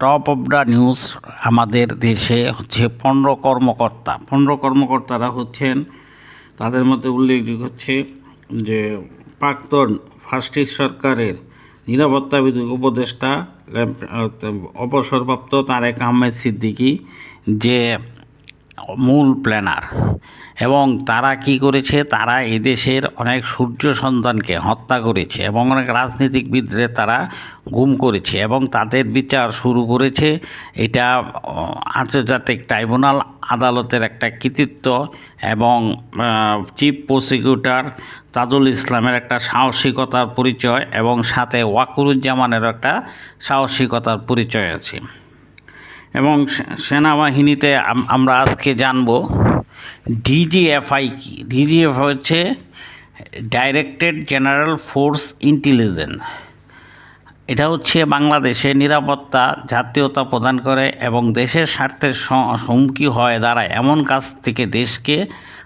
Top of the news আমাদের দেশে হচ্ছে পনেরো কর্মকর্তা। পনেরো কর্মকর্তারা হচ্ছেন, তাদের মধ্যে উল্লেখযোগ্য হচ্ছে যে প্রাক্তন ফার্স্টিস সরকারের নিরাপত্তা বিধি উপদেষ্টা, অবসরপ্রাপ্ত তারেক আহমেদ সিদ্দিকী, যে মূল প্ল্যানার। এবং তারা কি করেছে? তারা এদেশের অনেক সূর্য সন্তানকে হত্যা করেছে এবং অনেক রাজনীতিকবিদদের তারা গুম করেছে এবং তাদের বিচার শুরু করেছে। এটা আন্তর্জাতিক ট্রাইব্যুনাল আদালতের একটা কৃতিত্ব এবং চিফ প্রসিকিউটর তাজুল ইসলামের একটা সাহসিকতার পরিচয় এবং সাথে ওয়াকুরুজ্জামানের একটা সাহসিকতার পরিচয় আছে। এবং সেনাবাহিনীতে আমরা আজকে জানব ডিজিএফআই কি। ডিজিএফআই হচ্ছে ডাইরেক্টেড জেনারেল ফোর্স ইন্টেলিজেন্স এটা হচ্ছে বাংলাদেশে নিরাপত্তা, জাতীয়তা প্রদান করে এবং দেশের স্বার্থের হুমকি হয় দাঁড়ায় এমন কাজ থেকে দেশকে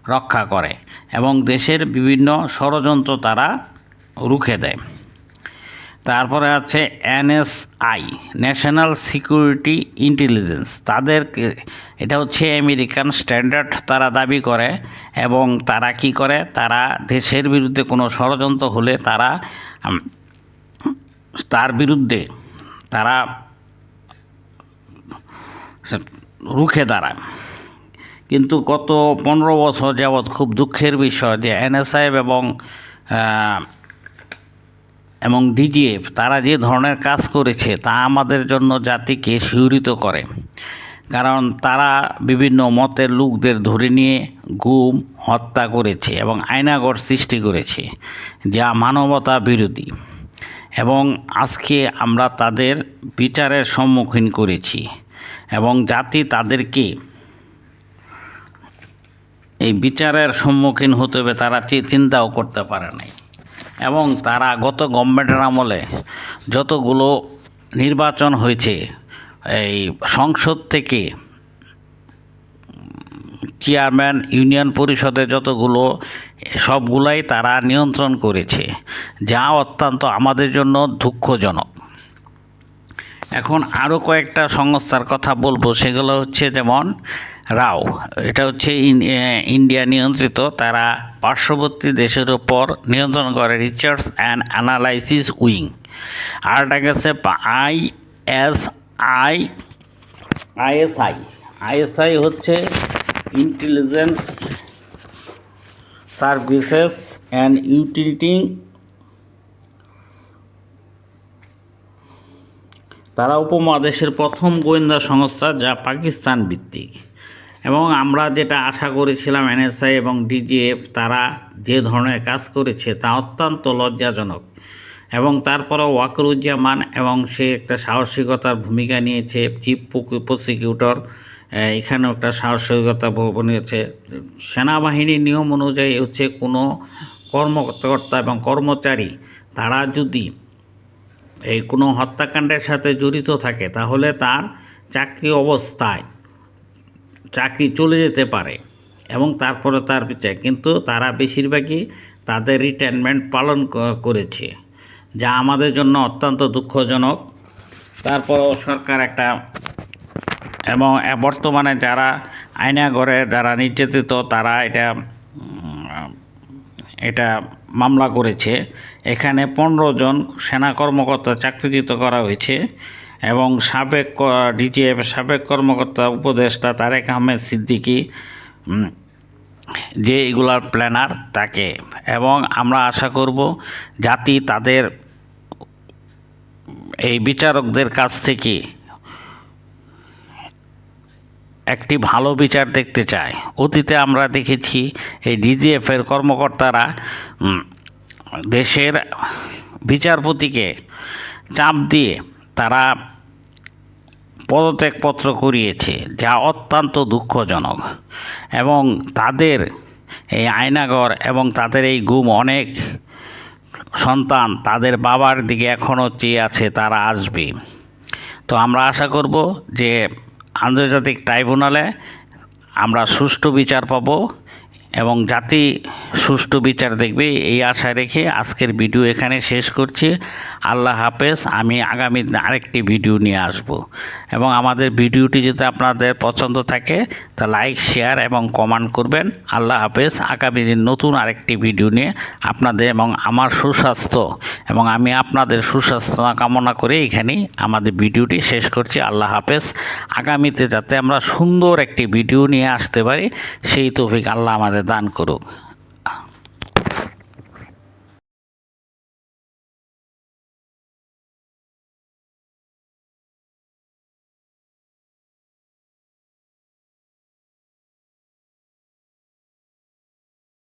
রক্ষা করে এবং দেশের বিভিন্ন ষড়যন্ত্র তারা রুখে দেয়। তারপরে আছে এনএসআই ন্যাশনাল সিকিউরিটি ইন্টেলিজেন্স তাদের এটা হচ্ছে আমেরিকান স্ট্যান্ডার্ড, তারা দাবি করে এবং তারা কি করে? তারা দেশের বিরুদ্ধে কোনো ষড়যন্ত্র হলে তারা তার বিরুদ্ধে তারা রুখে দাঁড়ায়। কিন্তু গত পনেরো বছর যাবৎ খুব দুঃখের বিষয় যে এনএসআই এবং এবং ডিজিএফ তারা যে ধরনের কাজ করেছে তা আমাদের জন্য জাতিকে শিহরিত করে। কারণ তারা বিভিন্ন মতের লোকদের ধরে নিয়ে গুম, হত্যা করেছে এবং আয়নাগর সৃষ্টি করেছে, যা মানবতা বিরোধী। এবং আজকে আমরা তাদের বিচারের সম্মুখীন করেছি এবং জাতি তাদেরকে এই বিচারের সম্মুখীন হতে হবে, তারা চিন্তাও করতে পারে নাই। এবং তারা গত গভর্নমেন্টের আমলে যতগুলো নির্বাচন হয়েছে, এই সংসদ থেকে চেয়ারম্যান, ইউনিয়ন পরিষদে যতগুলো, সবগুলাই তারা নিয়ন্ত্রণ করেছে, যা অত্যন্ত আমাদের জন্য দুঃখজনক। এখন আরও কয়েকটা সংস্থার কথা বলব, সেগুলো হচ্ছে যেমন রাও, এটা হচ্ছে ইন- ইন্ডিয়া নিয়ন্ত্রিত, তারা পার্শ্ববর্তী দেশের ওপর নিয়ন্ত্রণ করে রিসার্চ অ্যান্ড অ্যানালাইসিস উইং আরটা গেছে I, S, I ISI ISI হচ্ছে ইন্টেলিজেন্স সার্ভিসেস অ্যান্ড ইউটিলিটি তারা উপমহাদেশের প্রথম গোয়েন্দা সংস্থা যা পাকিস্তান ভিত্তিক। এবং আমরা যেটা আশা করেছিলাম এনএসআই এবং ডিজিএফ, তারা যে ধরনের কাজ করেছে তা অত্যন্ত লজ্জাজনক। এবং তারপরেও ওয়াকরুজ্জামান এবং সে একটা সাহসিকতার ভূমিকা নিয়েছে, চিফ প্রসিকিউটর এখানেও একটা সাহসিকতা নিয়েছে সেনাবাহিনীর নিয়ম অনুযায়ী হচ্ছে কোনো কর্মকর্তা এবং কর্মচারী, তারা যদি এই কোনো হত্যাকাণ্ডের সাথে জড়িত থাকে, তাহলে তার চাকরি অবস্থায় চাকরি চলে যেতে পারে এবং তারপরে তার বিচার কিন্তু তারা বেশিরভাগই তাদের রিটায়ারমেন্ট পালন করেছে, যা আমাদের জন্য অত্যন্ত দুঃখজনক। তারপরও সরকার একটা এবং বর্তমানে যারা আয়নাঘরে যারা নির্যাতিত, তারা এটা এটা মামলা করেছে। এখানে পনেরো জন সেনা কর্মকর্তা চাকরিচ্যুত করা হয়েছে। এবং সাবেক ডিজিএফ সাবেক কর্মকর্তা উপদেষ্টা তারেক আহমেদ সিদ্দিকী যে এগুলার প্ল্যানার তাকে। এবং আমরা আশা করব জাতি তাদের এই বিচারকদের কাছ থেকে একটি ভালো বিচার দেখতে চায়। অতীতে আমরা দেখেছি এই ডিজিএফের কর্মকর্তারা দেশের বিচারপতিকে চাপ দিয়ে তারা পদত্যাগপত্র করিয়েছে যা অত্যন্ত দুঃখজনক। এবং তাদের এই আয়নাগর এবং তাদের এই গুম অনেক সন্তান তাদের বাবার দিকে এখনও চেয়ে আছে, তারা আসবে। তো আমরা আশা করব যে আন্তর্জাতিক ট্রাইব্যুনালে আমরা সুষ্ঠু বিচার পাব। এবং জাতি সুষ্ঠু বিচার দেখবে, এই আশা রেখে আজকের ভিডিও এখানে শেষ করছি। আল্লাহ হাফেজ, আমি আগামী আরেকটি ভিডিও নিয়ে আসব। এবং আমাদের ভিডিওটি যদি আপনাদের পছন্দ থাকে, তা লাইক, শেয়ার এবং কমেন্ট করবেন। আল্লাহ হাফেজ, আগামী দিন নতুন আরেকটি ভিডিও নিয়ে আপনাদের এবং আমার সুস্বাস্থ্য এবং আমি আপনাদের সুস্বাস্থ্য কামনা করে এখানেই আমাদের ভিডিওটি শেষ করছি। আল্লাহ হাফেজ, আগামীতে যাতে আমরা সুন্দর একটি ভিডিও নিয়ে আসতে পারি, সেই তৌফিক আল্লাহ আমাদের দান করুক।